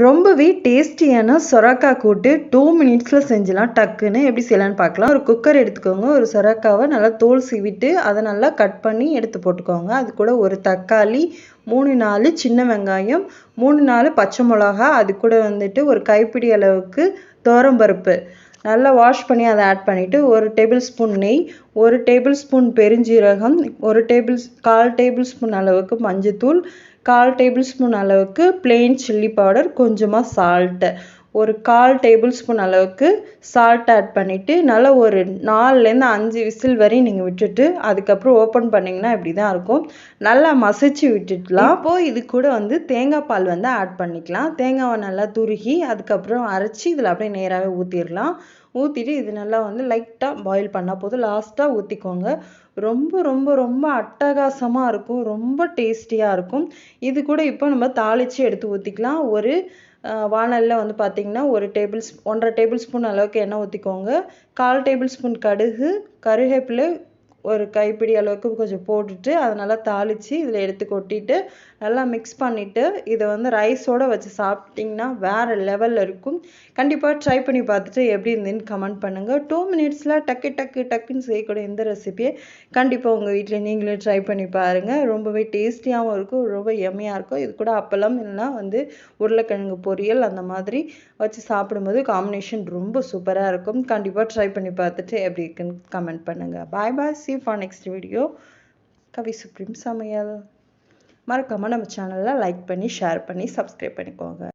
ரொம்பவே டேஸ்டியான சொரக்காய் கூட்டு டூ மினிட்ஸில் செஞ்சலாம் டக்குன்னு எப்படி செய்யலான்னு பார்க்கலாம். ஒரு குக்கர் எடுத்துக்கோங்க. ஒரு சொரக்காவை நல்லா தோல் சீவிட்டு அதை நல்லா கட் பண்ணி எடுத்து போட்டுக்கோங்க. அது கூட ஒரு தக்காளி மூணு நாலு சின்ன வெங்காயம் மூணு நாலு பச்சை மிளகா அது கூட வந்துட்டு ஒரு கைப்பிடி அளவுக்கு பருப்பு. நல்லா வாஷ் பண்ணி அதை ஆட் பண்ணிவிட்டு ஒரு டேபிள் ஸ்பூன் நெய் ஒரு டேபிள் ஸ்பூன் பெருஞ்சீரகம் ஒரு டேபிள் கால் டேபிள் ஸ்பூன் அளவுக்கு மஞ்சத்தூள் கால் டேபிள் ஸ்பூன் அளவுக்கு பிளெயின் சில்லி பவுடர் கொஞ்சமாக சால்ட்டு ஒரு கால் டேபிள் ஸ்பூன் அளவுக்கு சால்ட் ஆட் பண்ணிவிட்டு நல்லா ஒரு நாலுலேருந்து அஞ்சு விசில் வரையும் நீங்கள் விட்டுட்டு அதுக்கப்புறம் ஓப்பன் பண்ணிங்கன்னா இப்படி தான் இருக்கும். நல்லா மசிச்சு விட்டுடலாம். இப்போது இது கூட வந்து தேங்காய் பால் வந்து ஆட் பண்ணிக்கலாம். தேங்காவை நல்லா துருகி அதுக்கப்புறம் அரைச்சி இதில் அப்படியே நேராகவே ஊற்றிடலாம் ஊற்றிட்டு இது நல்லா வந்து லைட்டாக பாயில் பண்ணால் போதும். லாஸ்ட்டாக ஊற்றிக்கோங்க ரொம்ப ரொம்ப ரொம்ப அட்டகாசமாக இருக்கும். ரொம்ப டேஸ்டியாக இருக்கும். இது கூட இப்போ நம்ம தாளித்து எடுத்து ஊற்றிக்கலாம் ஒரு வானலில் வந்து பார்த்திங்கன்னா ஒரு டேபிள் ஒன்றரை டேபிள் ஸ்பூன் அளவுக்கு எண்ணெய் ஊற்றிக்கோங்க கால் டேபிள் ஸ்பூன் கடுகு கருவேப்பிலை ஒரு கைப்பிடி அளவுக்கு கொஞ்சம் போட்டுட்டு அதை நல்லா தாளித்து இதில் எடுத்து கொட்டிட்டு நல்லா மிக்ஸ் பண்ணிவிட்டு இதை வந்து ரைஸோடு வச்சு சாப்பிட்டிங்கன்னா வேறு லெவலில் இருக்கும். கண்டிப்பாக ட்ரை பண்ணி பார்த்துட்டு எப்படி இருந்துன்னு கமெண்ட் பண்ணுங்கள் டூ மினிட்ஸில் டக்கு டக்கு டக்குன்னு செய்யக்கூடிய இந்த ரெசிபியை கண்டிப்பாக உங்கள் வீட்டில் நீங்களே ட்ரை பண்ணி பாருங்கள் ரொம்பவே டேஸ்டியாகவும் இருக்கும் ரொம்ப எம்மையாக இருக்கும். இது கூட அப்பளம் இல்லைனா வந்து உருளைக்கிழங்கு பொரியல் அந்த மாதிரி வச்சு சாப்பிடும்போது காம்பினேஷன் ரொம்ப சூப்பராக இருக்கும். கண்டிப்பாக ட்ரை பண்ணி பார்த்துட்டு எப்படி இருக்குன்னு கமெண்ட் பண்ணுங்கள் bye bye see for next video Kavi supreme சமையல். மறக்காமல் நம்ம சேனலில் லைக் பண்ணி ஷேர் பண்ணி சப்ஸ்கிரைப் பண்ணிக்கோங்க.